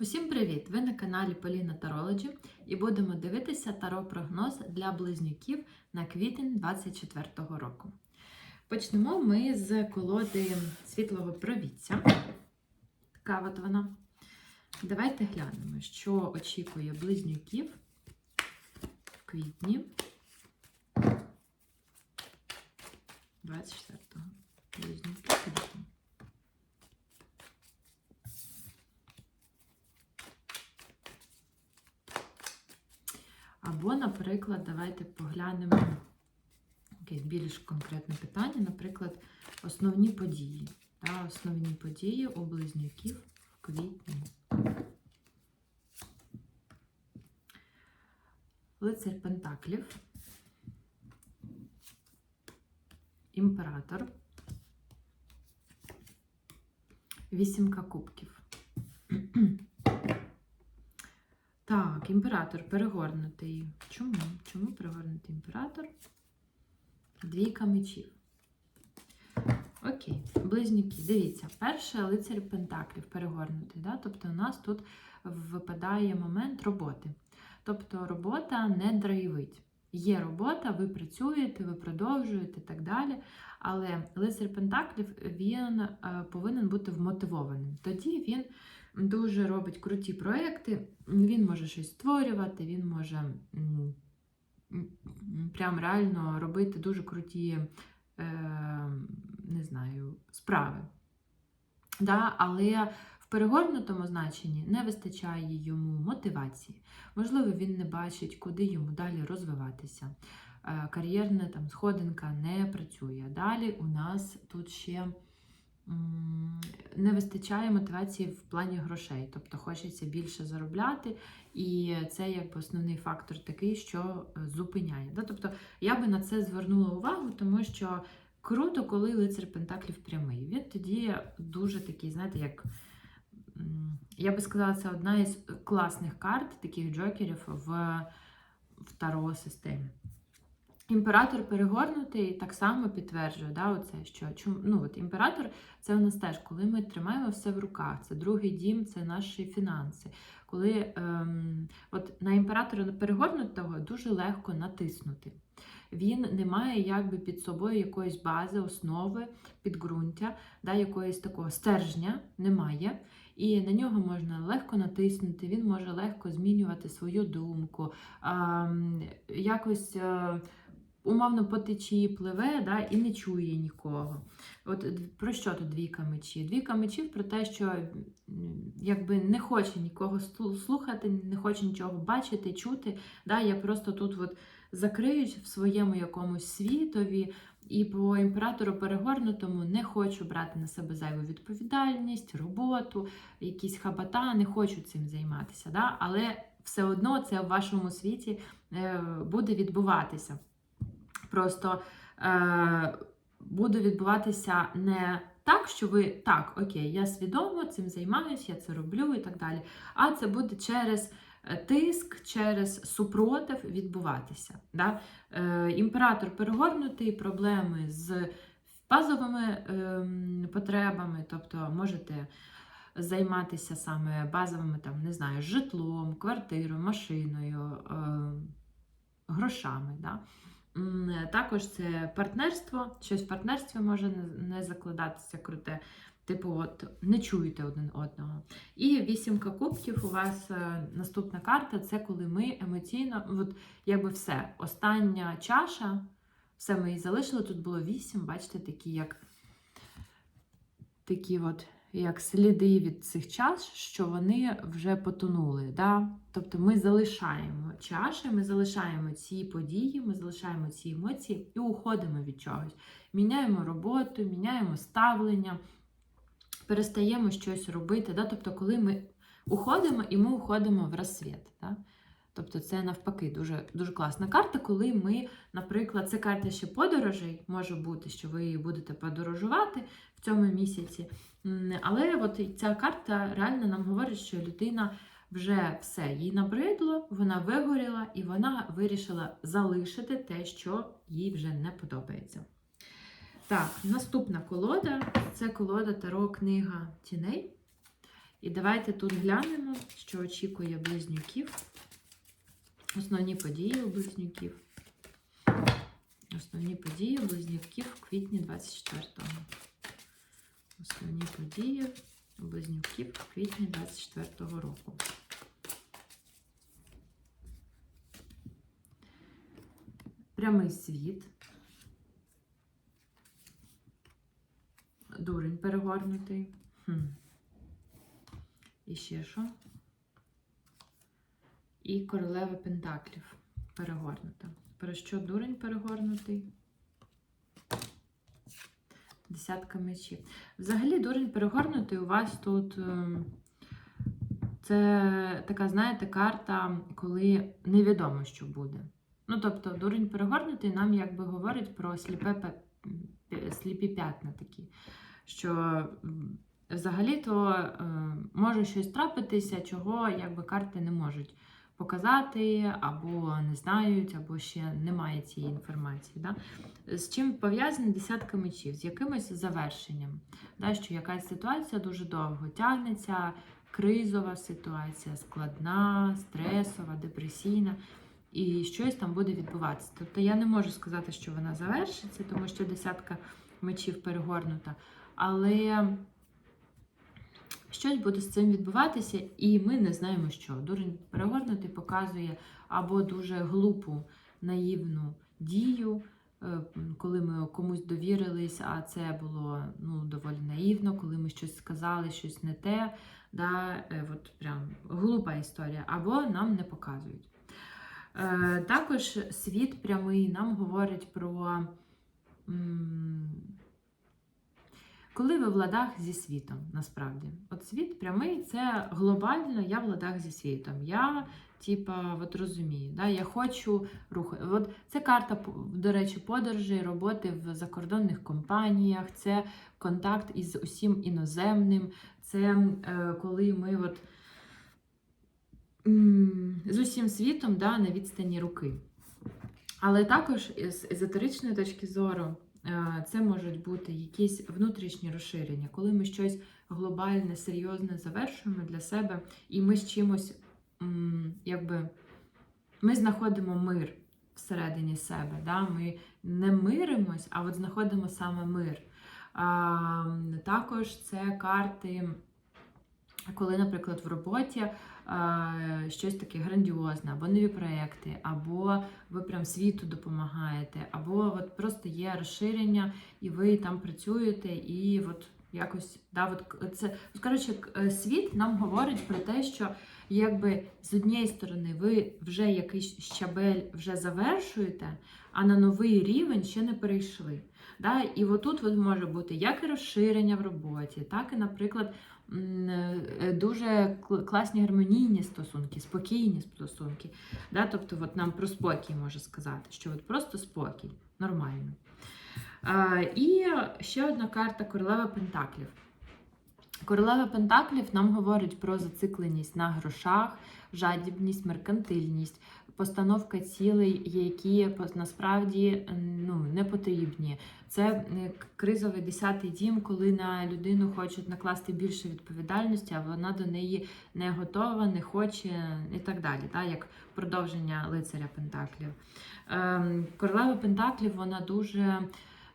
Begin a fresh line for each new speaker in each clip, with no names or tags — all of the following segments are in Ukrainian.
Усім привіт! Ви на каналі Поліна Тарологі і будемо дивитися таро-прогноз для близнюків на квітень 2024 року. Почнемо ми з колоди світлого провідця. Така от вона. Давайте глянемо, що очікує близнюків в квітні 24-го. Близнюки квітні. Або, наприклад, давайте поглянемо якесь більш конкретне питання, наприклад, основні події. Та, Основні події у близнюків в квітні. Лицар Пентаклів, імператор, вісімка кубків. Так, імператор перегорнутий. Чому? Чому перегорнутий імператор? Двійка мечів. Окей, близнюки, дивіться, перше лицар Пентаклів перегорнутий. Да? Тобто у нас тут випадає момент роботи. Тобто робота не драйвить. Є робота, ви працюєте, ви продовжуєте і так далі. Але лицар Пентаклів він е, повинен бути вмотивованим. Тоді він дуже робить круті проекти. Він може щось створювати, він може прям реально робити дуже круті, е, не знаю, справи. Да? Але в перегорнутому значенні не вистачає йому мотивації. Можливо, він не бачить, куди йому далі розвиватися. Е, Кар'єрна там сходинка не працює. Далі у нас тут ще не вистачає мотивації в плані грошей, тобто хочеться більше заробляти, і це якби основний фактор такий, що е, зупиняє. Тобто я би на це звернула увагу, тому що круто, коли лицар Пентаклів прямий. Він тоді дуже такий, знаєте, як. Я би сказала, це одна із класних карт, таких джокерів в, в таро системі. Імператор перегорнутий так само підтверджує, да, оце, що ну, от імператор це у нас теж, коли ми тримаємо все в руках, це другий дім, це наші фінанси. Коли ем, от на імператора перегорнутого дуже легко натиснути. Він не має якби під собою якоїсь бази, основи, підґрунтя, да, якоїсь такого стержня немає. І на нього можна легко натиснути, він може легко змінювати свою думку, ем, якось. Е, умовно по течії пливе да, і не чує нікого. От про що тут двійка мечів? Двійка мечів про те, що якби не хоче нікого слухати, не хоче нічого бачити, чути. Да, я просто тут от закриюсь в своєму якомусь світові. І по імператору перегорнутому не хочу брати на себе зайву відповідальність, роботу, якісь хабата, не хочу цим займатися. Да? Але все одно це в вашому світі е, буде відбуватися. Просто е, буде відбуватися не так, що ви так, окей, я свідомо цим займаюся, я це роблю і так далі. А це буде через е, тиск, через супротив відбуватися. Да? Е, імператор перегорнутий, проблеми з базовими ем, потребами, тобто можете займатися саме базовими, там, не знаю, житлом, квартирою, машиною, ем, грошами. Да? Також це партнерство, щось в партнерстві може не- не закладатися круте. Типу, от не чуєте один одного. І вісімка кубків у вас е, наступна карта це коли ми емоційно, от якби все, остання чаша, все ми її залишили. Тут було вісім, бачите, такі як такі от як сліди від цих чаш, що вони вже потонули. Да? Тобто ми залишаємо чаші, ми залишаємо ці події, ми залишаємо ці емоції і уходимо від чогось. Міняємо роботу, міняємо ставлення, перестаємо щось робити. Да? Тобто, коли ми уходимо і ми уходимо в розсвіт. Да? Тобто це навпаки дуже, дуже класна карта, коли ми, наприклад, це карта ще подорожей, може бути, що ви будете подорожувати в цьому місяці. Але от ця карта реально нам говорить, що людина вже все їй набридло, вона вигоріла і вона вирішила залишити те, що їй вже не подобається. Так, наступна колода це колода Таро книга тіней. І давайте тут глянемо, що очікує близнюків. Основні події близнюків. Основні події близнюків в квітні 24-го. Основні події близнюків в квітні 24-го року. Прямий світ. Дурень перегорнутий. Хм. І ще що? І королева Пентаклів перегорнута. Про що дурень перегорнутий? Десятка мечів. Взагалі, дурень перегорнутий у вас тут. ем, Це така, знаєте, карта, коли невідомо, що буде. Ну, тобто, дурень перегорнутий нам якби говорить про сліпе, пе- пе- сліпі п'ятна такі. Що взагалі-то е, може щось трапитися, чого якби карти не можуть показати, або не знають, або ще немає цієї інформації. Да? З чим пов'язані десятка мечів? З якимось завершенням. Да? Що якась ситуація дуже довго тягнеться, кризова ситуація, складна, стресова, депресійна. І щось там буде відбуватися. Тобто я не можу сказати, що вона завершиться, тому що десятка мечів перегорнута. Але щось буде з цим відбуватися, і ми не знаємо, що. Дурень перегорнутий показує або дуже глупу, наївну дію, е, коли ми комусь довірились, а це було ну, доволі наївно, коли ми щось сказали, щось не те. Да, е, от прям глупа історія, або нам не показують. Е, Також світ прямий нам говорить про. Коли ви в ладах зі світом, насправді. От світ прямий це глобально я в ладах зі світом. Я, типа, от розумію, да, я хочу руху. От це карта, до речі, подорожі, роботи в закордонних компаніях, це контакт із усім іноземним, це е, коли ми от, з усім світом да, на відстані руки. Але також з езотеричної точки зору е, це можуть бути якісь внутрішні розширення, коли ми щось глобальне, серйозне завершуємо для себе, і ми з чимось, якби ми знаходимо мир всередині себе. Да? Ми не миримось, а от знаходимо саме мир. Також це карти, коли, наприклад, в роботі а, щось таке грандіозне, або нові проекти, або ви прям світу допомагаєте, або от просто є розширення, і ви там працюєте, і от якось да, от це от, коротше, е, світ нам говорить про те, що якби з однієї сторони ви вже якийсь щабель вже завершуєте, а на новий рівень ще не перейшли. Да? І отут от може бути як і розширення в роботі, так і, наприклад, е, дуже класні гармонійні стосунки, спокійні стосунки. Да? Тобто, от нам про спокій може сказати, що от просто спокій, нормально. А, і ще одна карта королева Пентаклів. Королева Пентаклів нам говорить про зацикленість на грошах, жадібність, меркантильність, постановка цілей, які насправді ну, не потрібні. Це кризовий десятий дім, коли на людину хочуть накласти більше відповідальності, а вона до неї не готова, не хоче і так далі, так, як продовження лицаря Пентаклів. Ем, Королева Пентаклів вона дуже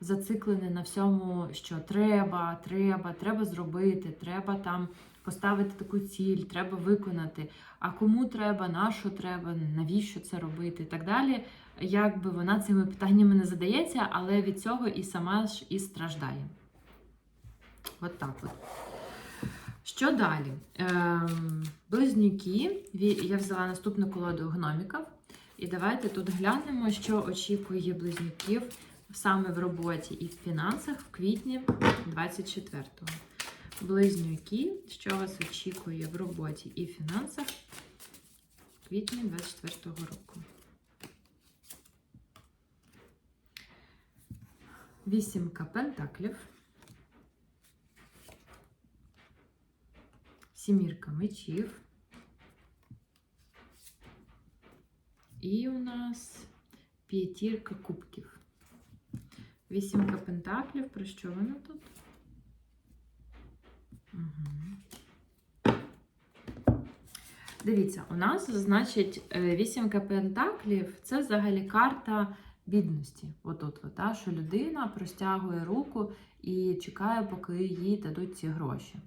зациклений на всьому, що треба, треба, треба зробити, треба там поставити таку ціль, треба виконати. А кому треба, на що треба, навіщо це робити і так далі. Якби вона цими питаннями не задається, але від цього і сама ж і страждає. От так от. Що далі? Ем, близнюки. Я взяла наступну колоду гноміків. І давайте тут глянемо, що очікує близнюків саме в роботі і в фінансах в квітні 24-го. Близнюки, що вас очікує в роботі і фінансах в квітні 24-го року. Вісімка пентаклів. Сімірка мечів. І у нас п'ятірка кубків. Вісімка пентаклів. Про що вона тут? Дивіться, у нас, значить, е, вісімка пентаклів це взагалі карта бідності. Отут, от, та, що людина простягує руку і чекає, поки їй дадуть ці гроші.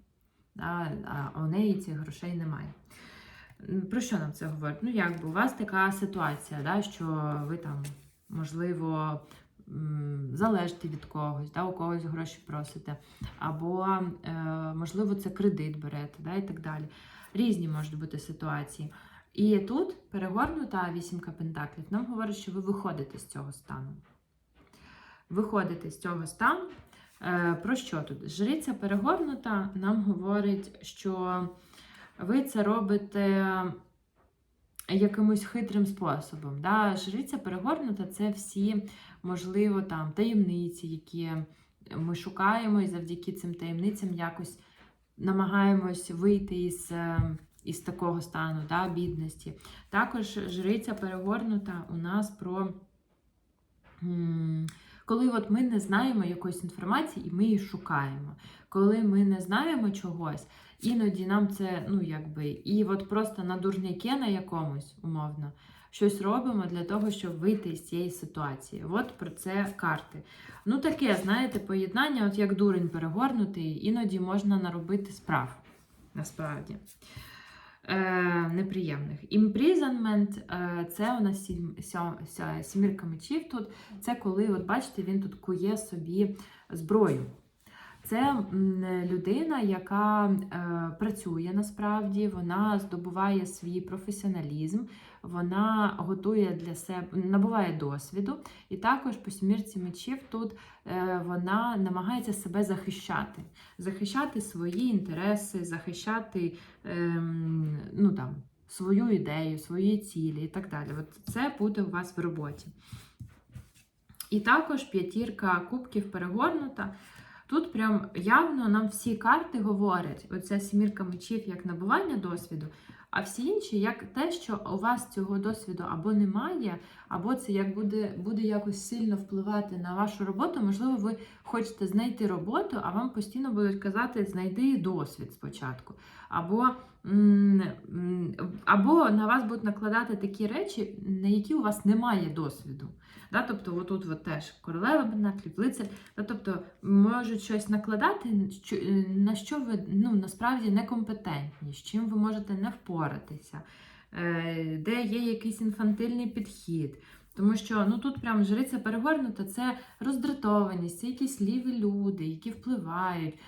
Да, а у неї цих грошей немає. Про що нам це говорить? Ну, якби у вас така ситуація, да, що ви там, можливо, залежите від когось, да, у когось гроші просите, або, е, можливо, це кредит берете, да, і так далі. Різні можуть бути ситуації. І тут перегорнута вісімка пентаклів нам говорить, що ви виходите з цього стану. Виходите з цього стану. Е, Про що тут? Жриця перегорнута нам говорить, що ви це робите якимось хитрим способом. Да? Жриця перегорнута це всі, можливо, там таємниці, які ми шукаємо, і завдяки цим таємницям якось намагаємось вийти із, е, із такого стану да, бідності. Також жриця перегорнута у нас про. Коли от ми не знаємо якоїсь інформації і ми її шукаємо. Коли ми не знаємо чогось, іноді нам це, ну якби, і от просто на дурняке на якомусь, умовно, щось робимо для того, щоб вийти з цієї ситуації. От про це карти. Ну, таке, знаєте, поєднання, от як дурень перегорнутий, іноді можна наробити справ, насправді. Е, неприємних. Imprisonment е, це у нас сім, сьом- ся- сімірка мечів тут. Це коли, от бачите, він тут кує собі зброю. Це людина, яка е, працює насправді, вона здобуває свій професіоналізм, вона готує для себе, набуває досвіду. І також по сімірці мечів тут е, вона намагається себе захищати, захищати свої інтереси, захищати ем, ну, там, свою ідею, свої цілі і так далі. От це буде у вас в роботі. І також п'ятірка кубків перегорнута. Тут прям явно нам всі карти говорять: оця сімірка мечів як набування досвіду, а всі інші як те, що у вас цього досвіду або немає, або це як буде, буде якось сильно впливати на вашу роботу. Можливо, ви хочете знайти роботу, а вам постійно будуть казати, знайди досвід спочатку. Або, або на вас будуть накладати такі речі, на які у вас немає досвіду. Да? Тобто, отут от теж королева пентаклів, лицар. Да? Тобто можуть щось накладати, е, на що ви ну, насправді некомпетентні, з чим ви можете не впоратися, е, де є якийсь інфантильний підхід. Тому що ну, тут прям жриця перегорнута, це роздратованість, це якісь ліві люди, які впливають,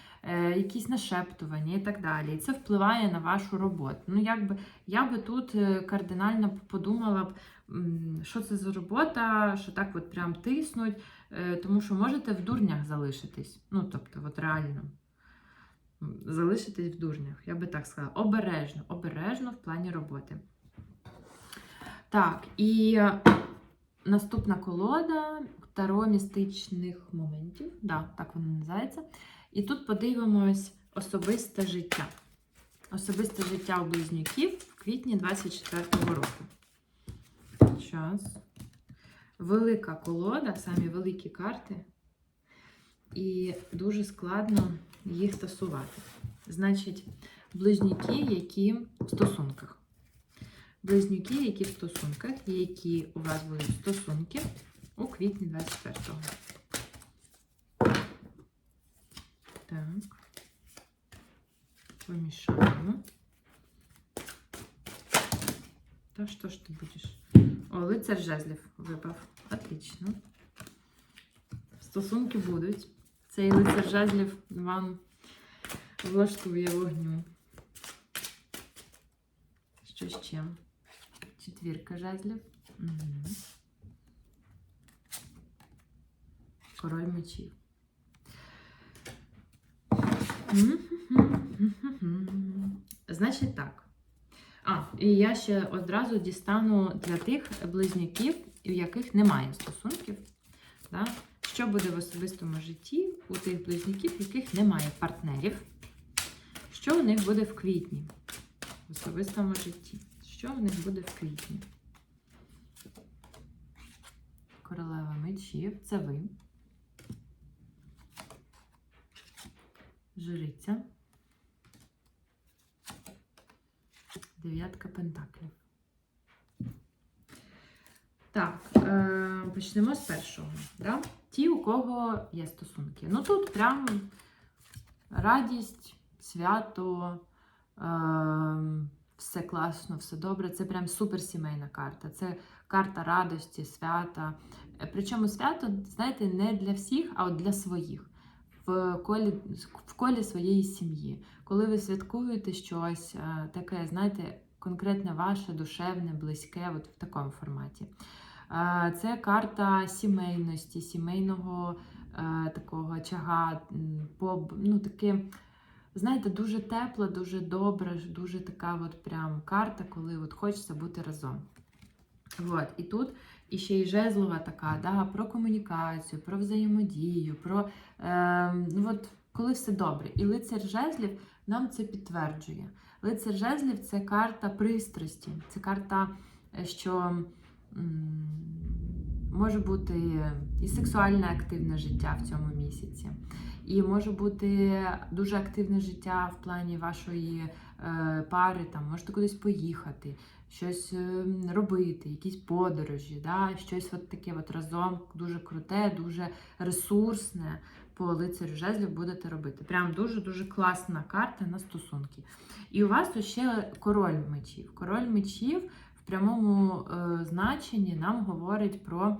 якісь нашептування і так далі. І це впливає на вашу роботу. Ну, якби я би тут е, кардинально подумала б, що це за робота, що так от прям тиснуть, е, тому що можете в дурнях залишитись. Ну, тобто, от реально. Залишитись в дурнях, я би так сказала. Обережно, обережно в плані роботи. Так, і е, наступна колода Таро містичних моментів. Да, так вона називається. І тут подивимось особисте життя. Особисте життя у близнюків в квітні 24-го року. Час. Велика колода, самі великі карти. І дуже складно їх тасувати. Значить, близнюки, які в стосунках. Близнюки, які в стосунках, які у вас будуть стосунки у квітні 24-го. Так. Помішаємо. Та що ж ти будеш? О, лицар жезлів випав. Отлично. Стосунки будуть. Цей лицар жезлів вам влаштує вогню. Що ще? Четвірка жезлів. Угу. Король мечів. Значить так. А, і я ще одразу дістану для тих близнюків, у яких немає стосунків. Да? Що буде в особистому житті у тих близнюків, у яких немає партнерів? Що у них буде в квітні? В особистому житті. Що в них буде в квітні? Королева мечів. Це ви. Жриця. Дев'ятка пентаклів. Так, е, почнемо з першого. Да? Ті, у кого є стосунки. Ну тут прям радість, свято, е, все класно, все добре. Це прям суперсімейна карта. Це карта радості, свята. Причому свято, знаєте, не для всіх, а от для своїх. В колі, в колі своєї сім'ї. Коли ви святкуєте щось е, таке, знаєте, конкретне ваше, душевне, близьке, от в такому форматі. Е, Це карта сімейності, сімейного е, такого поб, ну таке, знаєте, дуже тепла, дуже добра, дуже така от прям карта, коли от хочеться бути разом. От, і тут іще й жезлова така, да, про комунікацію, про взаємодію, про е, ну от, коли все добре. І лицар жезлів нам це підтверджує. Лицар жезлів це карта пристрасті, це карта, е, що м, може бути і сексуальне активне життя в цьому місяці. І може бути дуже активне життя в плані вашої е, пари, там можете кудись поїхати, щось е, робити, якісь подорожі, да? щось от таке от разом дуже круте, дуже ресурсне по лицарю жезлів будете робити. Прям дуже-дуже класна карта на стосунки. І у вас тут ще король мечів. Король мечів в прямому е, значенні нам говорить про.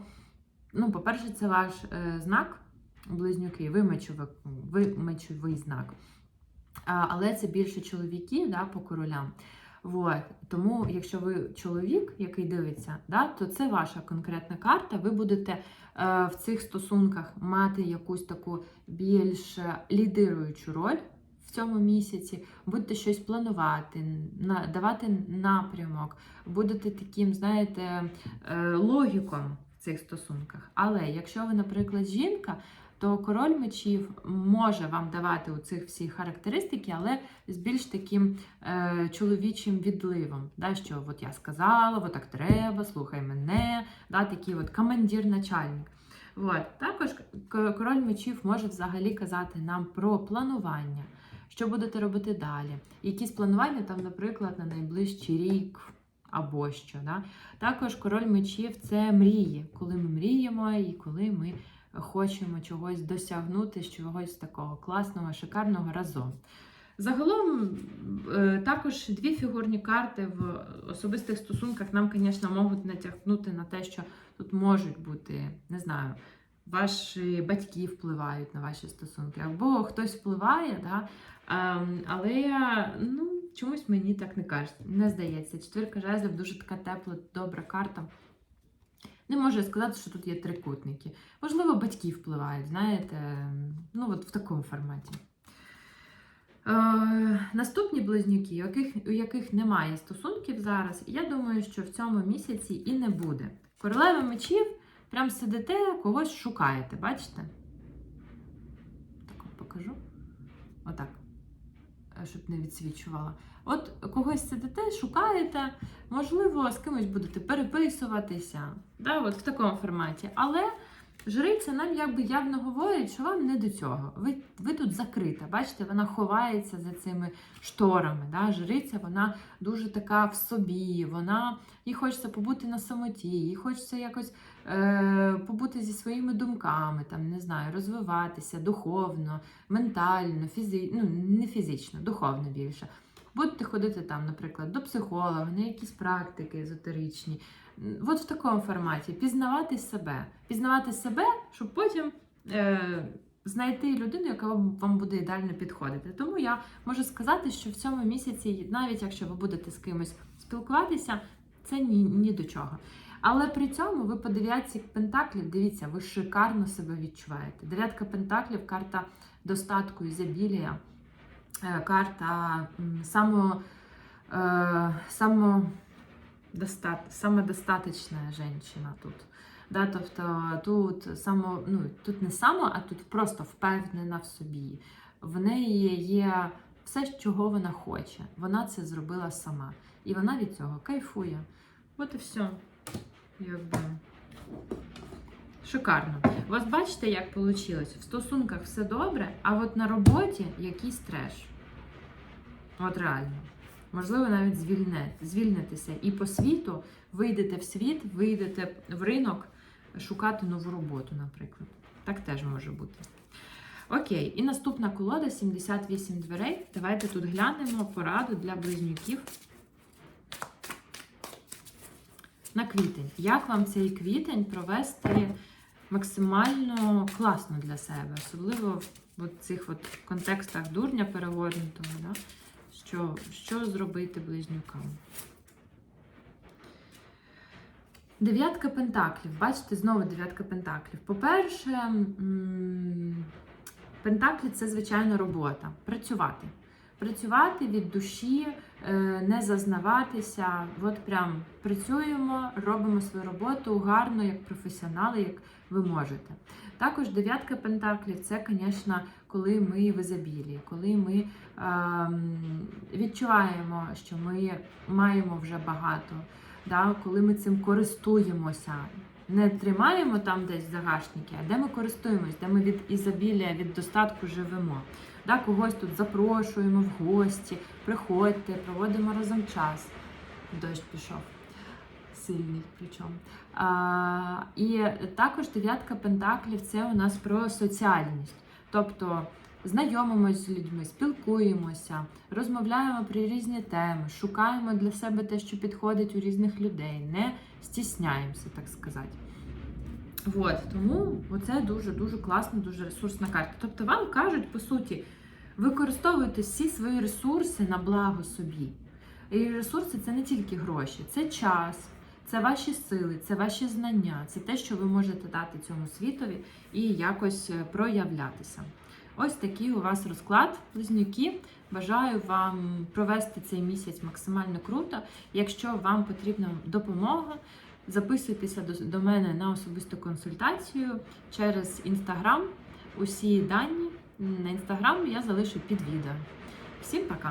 Ну, по-перше, це ваш е, знак близнюки, ви мечовий, ви мечовий знак. Але це більше чоловіки да, по королям. Вот. Тому, якщо ви чоловік, який дивиться, да, то це ваша конкретна карта. Ви будете е, в цих стосунках мати якусь таку більш е, лідируючу роль в цьому місяці, будете щось планувати, на, давати напрямок, будете таким, знаєте, е, логіком в цих стосунках. Але якщо ви, наприклад, жінка, то король мечів може вам давати у цих всі характеристики, але з більш таким е, чоловічим відливом. Да, що от я сказала, от так треба, слухай мене, да, такий от командир-начальник. От. Також король мечів може взагалі казати нам про планування, що будете робити далі. Якісь планування, там, наприклад, на найближчий рік або що. Да? Також король мечів це мрії, коли ми мріємо і коли ми хочемо чогось досягнути, чогось такого класного, шикарного разом. Загалом, е, також дві фігурні карти в особистих стосунках нам, звісно, можуть натягнути на те, що тут можуть бути, не знаю, ваші батьки впливають на ваші стосунки, або хтось впливає, да? ем, але ну, чомусь мені так не кажуть, не здається. Четвірка жезлів дуже така тепла, добра карта. Не можу сказати, що тут є трикутники. Можливо, батьки впливають, знаєте, ну от в такому форматі. Е, наступні близнюки, у яких, у яких немає стосунків зараз, я думаю, що в цьому місяці і не буде. Королева мечів, прям сидите, когось шукаєте, бачите? Так покажу. Отак. Е, Щоб не відсвічувала. От когось сидите, шукаєте, можливо, з кимось будете переписуватися, да, от в такому форматі. Але жриця нам якби явно говорить, що вам не до цього. Ви, ви тут закрита. Бачите, вона ховається за цими шторами. Да? Жриця, вона дуже така в собі, вона їй хочеться побути на самоті, їй хочеться якось е, побути зі своїми думками, там, не знаю, розвиватися духовно, ментально, фізи... ну, не фізично, духовно більше. Будете ходити там, наприклад, до психолога, на якісь практики езотеричні. От в такому форматі пізнавати себе. Пізнавати себе, щоб потім е, знайти людину, яка вам буде ідеально підходити. Тому я можу сказати, що в цьому місяці, навіть якщо ви будете з кимось спілкуватися, це ні, ні до чого. Але при цьому ви по дев'ятці пентаклів, дивіться, ви шикарно себе відчуваєте. Дев'ятка пентаклів карта достатку і забілія, карта м, само, е, само достат, самодостаточна жінка тут. Да, тобто тут само, ну, тут не само, а тут просто впевнена в собі. В неї є все, чого вона хоче. Вона це зробила сама. І вона від цього кайфує. От і все. Якби. Шикарно. У вас бачите, як вийшло? В стосунках все добре, а от на роботі якийсь треш. От реально. можливо, навіть звільне, звільнитеся і по світу вийдете в світ, вийдете в ринок шукати нову роботу, наприклад. Так теж може бути. Окей, і наступна колода 78 дверей. Давайте тут глянемо пораду для близнюків. На квітень. Як вам цей квітень провести максимально класно для себе, особливо в цих от контекстах дурня перегорнутого, да? Що, що зробити близнюкам? Дев'ятка пентаклів. Бачите, знову дев'ятка пентаклів. По-перше, пентаклі це звичайно робота. Працювати. Працювати від душі, е, не зазнаватися. От прям працюємо, робимо свою роботу гарно, як професіонали, як ви можете. Також дев'ятка пентаклів це, звісно, коли ми в ізобілії, коли ми ем, відчуваємо, що ми маємо вже багато, да, коли ми цим користуємося. Не тримаємо там десь загашники, а де ми користуємось, де ми від ізобілія, від достатку живемо. Да, когось тут запрошуємо в гості, приходьте, проводимо разом час. Дощ пішов. Сильний причому. А, і також дев'ятка пентаклів це у нас про соціальність. Тобто знайомимося з людьми, спілкуємося, розмовляємо про різні теми, шукаємо для себе те, що підходить у різних людей, не стісняємося, так сказати. От, тому оце дуже-дуже класна, дуже ресурсна карта. Тобто вам кажуть, по суті, використовуйте всі свої ресурси на благо собі. І ресурси це не тільки гроші, це час, це ваші сили, це ваші знання, це те, що ви можете дати цьому світові і якось е, проявлятися. Ось такий у вас розклад, близнюки. Бажаю вам провести цей місяць максимально круто. Якщо вам потрібна допомога, записуйтеся до, до мене на особисту консультацію через інстаграм. Усі дані на інстаграм я залишу під відео. Всім пока!